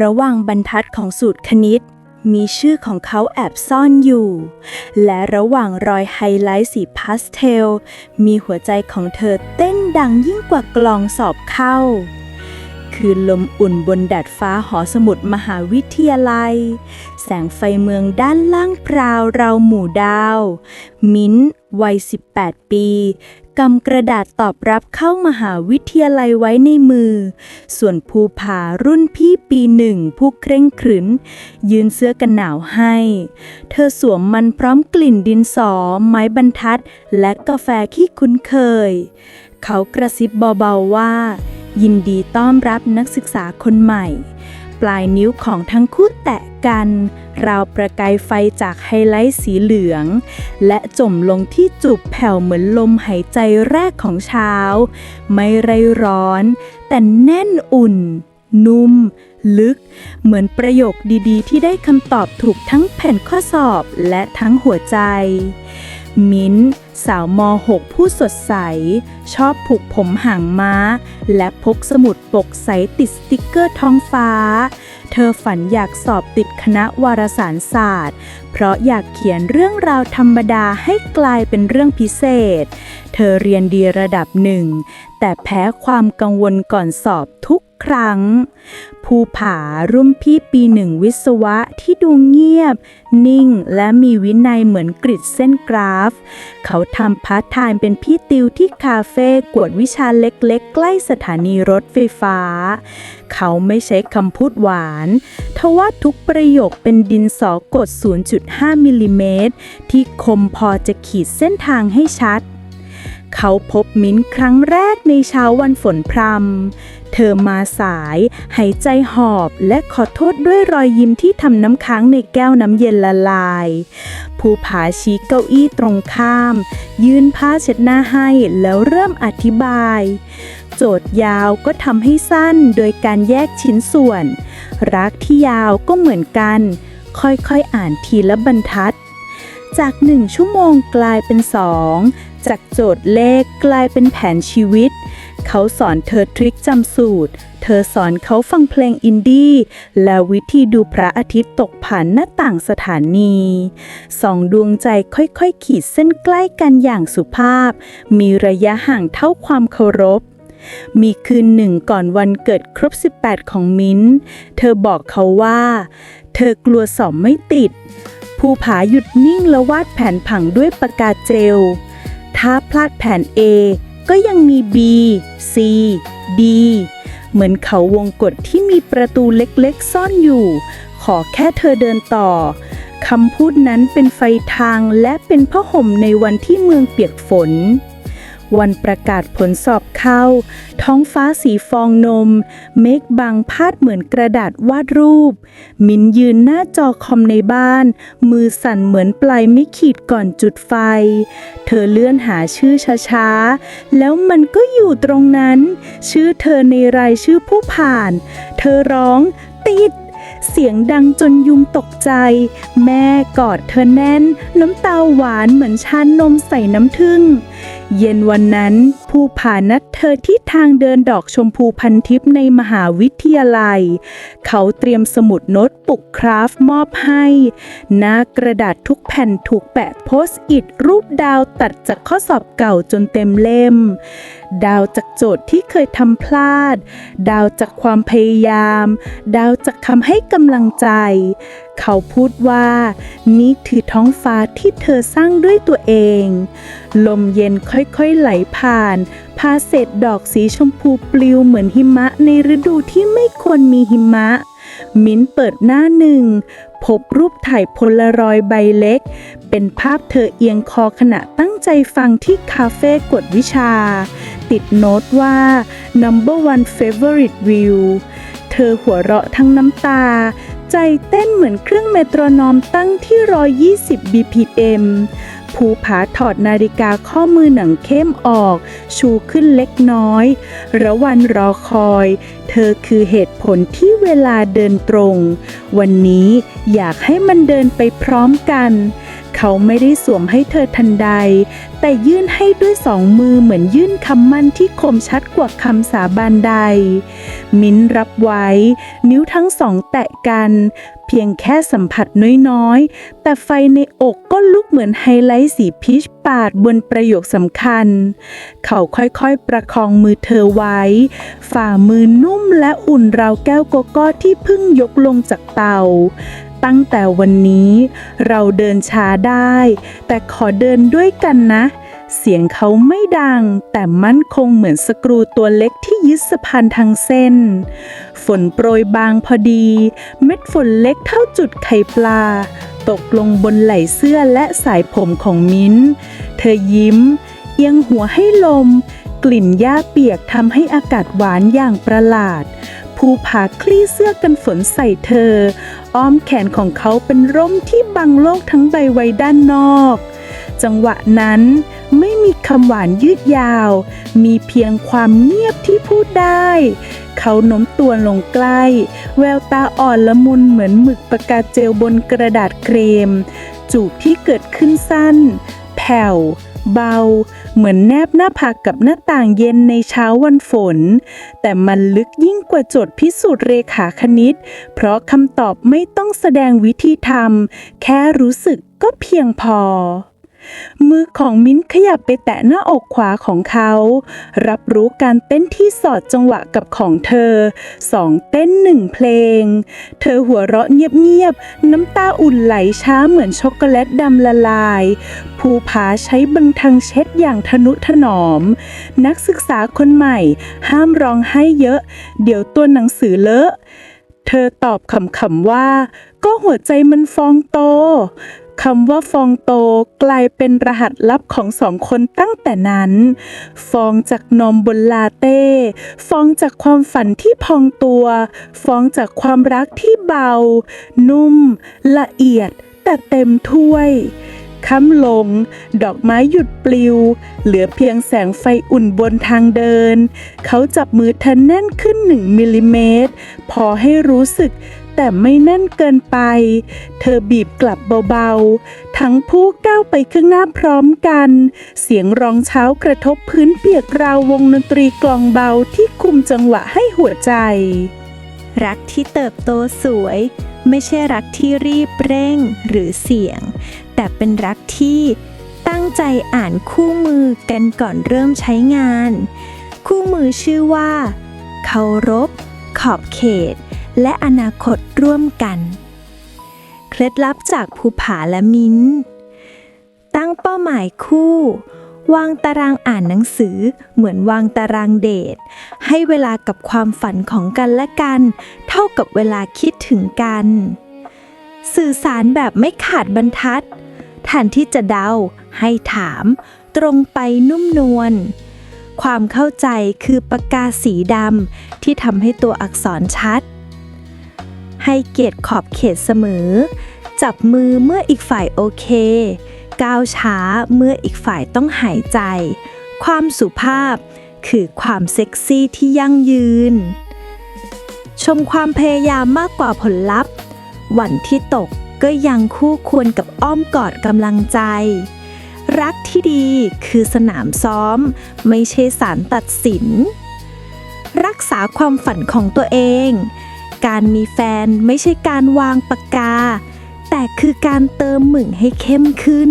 ระหว่างบรรทัดของสูตรคณิต มีชื่อของเขาแอบซ่อนอยู่ และระหว่างรอยไฮไลท์สีพาสเทล มีหัวใจของเธอเต้นดังยิ่งกว่ากลองสอบเข้า คือลมอุ่นบนดาดฟ้าหอสมุดมหาวิทยาลัย แสงไฟเมืองด้านล่างพราวเราหมู่ดาว มิ้นท์วัย 18 ปี กำกระดาษตอบรับเข้ามหาวิทยาลัยไว้ในมือ ส่วนภูผารุ่นพี่ปีหนึ่งผู้เคร่งขรึนยืนเสื้อกันหนาวให้ เธอสวมมันพร้อมกลิ่นดินสอ ไม้บรรทัด และกาแฟที่คุ้นเคย เขากระซิบเบาๆว่า ยินดีต้อนรับนักศึกษาคนใหม่ ปลายนิ้วของทั้งคู่แตะกัน ราวประกายไฟจากไฮไลท์สีเหลือง และจมลงที่จูบแผ่วเหมือนลมหายใจแรกของเช้า ไม่ไรร้อน แต่แน่นอุ่น นุ่ม ลึก เหมือนประโยคดีๆ ที่ได้คำตอบถูกทั้งแผ่นข้อสอบและทั้งหัวใจ มิ้นท์ สาวม .6 ผู้สดใส ชอบผูกผมหางม้า และพกสมุดปกใสติดสติกเกอร์ท้องฟ้า เธอฝันอยากสอบติดคณะวารสารศาสตร์ เพราะอยากเขียนเรื่องราวธรรมดาให้กลายเป็นเรื่องพิเศษ เธอเรียนดีระดับหนึ่ง แต่แพ้ความกังวลก่อนสอบทุกครั้ง ภูผารุ่นพี่ปีหนึ่งวิศวะที่ดูเงียบ นิ่งและมีวินัยเหมือนกริดเส้นกราฟ เขาทำพาร์ทไทม์เป็นพี่ติวที่คาเฟ่กวดวิชาเล็กๆ ใกล้สถานีรถไฟฟ้า เขาไม่ใช้คำพูดหวาน ทว่าทุกประโยคเป็นดินสอกด0.5มิลลิเมตรที่คมพอจะขีดเส้นทางให้ชัด เขาพบมิ้นครั้งแรกในเช้าวันฝนพรำ เธอมาสาย หายใจหอบและขอโทษด้วยรอยยิ้มที่ทำน้ำค้างในแก้วน้ำเย็นละลาย ภูผาชี้เก้าอี้ตรงข้าม ยื่นผ้าเช็ดหน้าให้แล้วเริ่มอธิบาย โจทย์ยาวก็ทำให้สั้นโดยการแยกชิ้นส่วน รักที่ยาวก็เหมือนกัน ค่อยๆอ่านทีละบรรทัด จากหนึ่งชั่วโมงกลายเป็นสองจากโจทย์เลขกลายเป็นแผนชีวิต เขาสอนเธอทริคจำสูตร เธอสอนเขาฟังเพลงอินดี้และวิธีดูพระอาทิตย์ตกผ่านหน้าต่างสถานีสองดวงใจค่อยๆขีดเส้นใกล้กันอย่างสุภาพ มีระยะห่างเท่าความเคารพ มีคืนหนึ่งก่อนวันเกิดครบ 18 ของมิ้น เธอบอกเขาว่า เธอกลัวสอบไม่ติด ภูผาหยุดนิ่งแล้ววาดแผนผังด้วยปากกาเจล ถ้าพลาดแผน A ก็ยังมี B C D เหมือนเขาวงกฏที่มีประตูเล็กๆ ซ่อนอยู่ ขอแค่เธอเดินต่อคำพูดนั้นเป็นไฟทางและเป็นผ้าห่มในวันที่เมืองเปียกฝน วันประกาศผลสอบเข้า ท้องฟ้าสีฟองนม เมฆบางพาดเหมือนกระดาษวาดรูป มินยืนหน้าจอคอมในบ้าน มือสั่นเหมือนปลายไม่ขีดก่อนจุดไฟ เธอเลื่อนหาชื่อช้าๆ แล้วมันก็อยู่ตรงนั้น ชื่อเธอในรายชื่อผู้ผ่าน เธอร้องติดเสียงดังจนยุงตกใจ แม่กอดเธอแน่น น้ำตาหวานเหมือนชานนมใส่น้ำผึ้งเย็นวันนั้น ภูผานัดเธอที่ทางเดินดอกชมพูพันทิพย์ในมหาวิทยาลัย เขาเตรียมสมุดโน้ตปุกคราฟมอบให้ หน้ากระดาษทุกแผ่นถูกแปะโพสต์อิทรูปดาวตัดจากข้อสอบเก่าจนเต็มเล่ม ดาวจากโจทย์ที่เคยทำพลาด ดาวจากความพยายาม ดาวจากคำให้กำลังใจ เขาพูดว่า นี่คือท้องฟ้าที่เธอสร้างด้วยตัวเอง ลมเย็นค่อยๆไหลผ่าน พาเศษดอกสีชมพูปลิวเหมือนหิมะในฤดูที่ไม่ควรมีหิมะ มิ้นเปิดหน้าหนึ่ง พบรูปถ่ายโพลารอยใบเล็ก เป็นภาพเธอเอียงคอขณะตั้งใจฟังที่คาเฟ่กวดวิชา ติดโน้ตว่า number one favorite view เธอหัวเราะทั้งน้ำตา ใจเต้นเหมือนเครื่องเมโทรนอมตั้งที่ 120 BPM ภูผาถอดนาฬิกาข้อมือหนังเข้มออก ชูขึ้นเล็กน้อย ระวันรอคอย เธอคือเหตุผลที่เวลาเดินตรง วันนี้อยากให้มันเดินไปพร้อมกัน เขาไม่ได้สวมให้เธอทันใด แต่ยื่นให้ด้วยสองมือเหมือนยื่นคำมั่นที่คมชัดกว่าคำสาบานใด มิ้นรับไว้ นิ้วทั้งสองแตะกัน เพียงแค่สัมผัสน้อยๆ แต่ไฟในอกก็ลุกเหมือนไฮไลท์สีพีชปาดบนประโยคสำคัญ เขาค่อยๆประคองมือเธอไว้ ฝ่ามือนุ่มและอุ่นราวแก้วโกโก้ที่เพิ่งยกลงจากเตา ตั้งแต่วันนี้ เราเดินช้าได้ แต่ขอเดินด้วยกันนะ เสียงเขาไม่ดัง แต่มั่นคงเหมือนสกรูตัวเล็กที่ยึดสะพานทางเส้น ฝนโปรยบางพอดี เม็ดฝนเล็กเท่าจุดไข่ปลา ตกลงบนไหล่เสื้อและสายผมของมิ้น เธอยิ้ม เอียงหัวให้ลม กลิ่นหญ้าเปียกทำให้อากาศหวานอย่างประหลาด ภูผาคลี่เสื้อกันฝนใส่เธอ อ้อมแขนของเขาเป็นร่มที่บังโลกทั้งใบไว้ด้านนอก จังหวะนั้นไม่มีคำหวานยืดยาว มีเพียงความเงียบที่พูดได้ เขาโน้มตัวลงใกล้ แววตาอ่อนละมุนเหมือนหมึกปากกาเจลบนกระดาษเครม จูบที่เกิดขึ้นสั้น แผ่ว เบา เหมือนแนบหน้าผากกับหน้าต่างเย็นในเช้าวันฝน แต่มันลึกยิ่งกว่าโจทย์พิสูจน์เรขาคณิต เพราะคำตอบไม่ต้องแสดงวิธีทำแค่รู้สึกก็เพียงพอ มือของมิ้นขยับไปแตะหน้าอกขวาของเขา รับรู้การเต้นที่สอดจังหวะกับของเธอ สองเต้นหนึ่งเพลง เธอหัวเราะเงียบๆ น้ำตาอุ่นไหลช้าเหมือนช็อกโกแลตดำละลาย ภูผาใช้บังทังเช็ดอย่างทนุถนอม นักศึกษาคนใหม่ ห้ามร้องไห้เยอะ เดี๋ยวตัวหนังสือเลอะ เธอตอบขำๆว่า ก็หัวใจมันฟองโต คำว่าฟองโตกลายเป็นรหัสลับของสองคนตั้งแต่นั้น ฟองจากนมบนลาเต้ ฟองจากความฝันที่พองตัว ฟองจากความรักที่เบา นุ่ม ละเอียด แต่เต็มถ้วยค่ำลง ดอกไม้หยุดปลิว เหลือเพียงแสงไฟอุ่นบนทางเดิน เขาจับมือเธอแน่นขึ้นหนึ่งมิลลิเมตร พอให้รู้สึก แต่ไม่แน่นเกินไป เธอบีบกลับเบาๆ ทั้งผู้ก้าวไปข้างหน้าพร้อมกัน เสียงร้องเช้ากระทบพื้นเปียกราววงดนตรีกลองเบาที่คุมจังหวะให้หัวใจ รักที่เติบโตสวย ไม่ใช่รักที่รีบเร่งหรือเสี่ยง แต่เป็นรักที่ตั้งใจอ่านคู่มือกันก่อนเริ่มใช้งาน คู่มือชื่อว่าเคารพขอบเขต และอนาคตร่วมกัน เคล็ดลับจากภูผาและมิ้น ตั้งเป้าหมายคู่ วางตารางอ่านหนังสือเหมือนวางตารางเดท ให้เวลากับความฝันของกันและกัน เท่ากับเวลาคิดถึงกัน สื่อสารแบบไม่ขาดบรรทัดแทนที่จะเดา ให้ถาม ตรงไปนุ่มนวลความเข้าใจคือปากกาสีดำที่ทำให้ตัวอักษรชัด ให้เกียรติขอบเขตเสมอ จับมือเมื่ออีกฝ่ายโอเค ก้าวช้าเมื่ออีกฝ่ายต้องหายใจ ความสุภาพคือความเซ็กซี่ที่ยั่งยืน ชมความพยายามมากกว่าผลลัพธ์ วันที่ตกก็ยังคู่ควรกับอ้อมกอดกำลังใจ รักที่ดีคือสนามซ้อม ไม่ใช่สารตัดสิน รักษาความฝันของตัวเอง การมีแฟนไม่ใช่การวางปากกา แต่คือการเติมหมึงให้เข้มขึ้น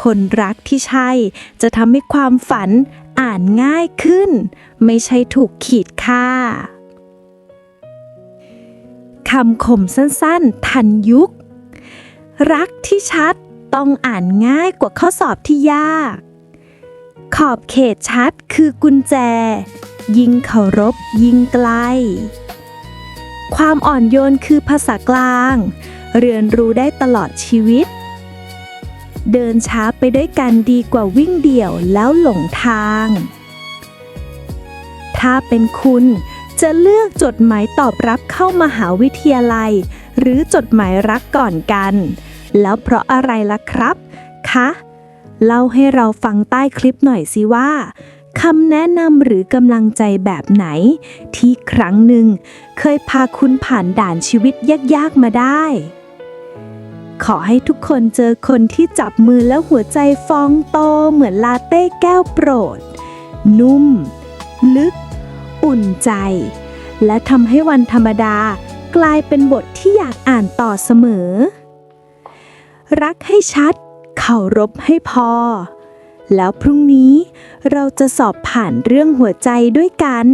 คนรักที่ใช่จะทำให้ความฝันอ่านง่ายขึ้น ไม่ใช่ถูกขีดค่าคำคมสั้นๆ ทันยุค รักที่ชัดต้องอ่านง่ายกว่าข้อสอบที่ยาก ขอบเขตชัดคือกุญแจ ยิ่งเคารพยิ่งใกล ความอ่อนโยนคือภาษากลาง เรียนรู้ได้ตลอดชีวิต เดินช้าไปด้วยกันดีกว่าวิ่งเดี่ยวแล้วหลงทาง ถ้าเป็นคุณจะเลือกจดหมายตอบรับเข้ามหาวิทยาลัย หรือจดหมายรักก่อนกัน แล้วเพราะอะไรล่ะครับ คะ เล่าให้เราฟังใต้คลิปหน่อยสิว่า คำแนะนำหรือกำลังใจแบบไหน ที่ครั้งหนึ่ง เคยพาคุณผ่านด่านชีวิตยากๆมาได้ ขอให้ทุกคนเจอคนที่จับมือแล้วหัวใจฟองโตเหมือนลาเต้แก้วโปรด นุ่ม ลึก อุ่นใจ และทำให้วันธรรมดากลายเป็นบทที่อยากอ่านต่อเสมอ รักให้ชัดเคารพให้พอ แล้วพรุ่งนี้เราจะสอบผ่านเรื่องหัวใจด้วยกัน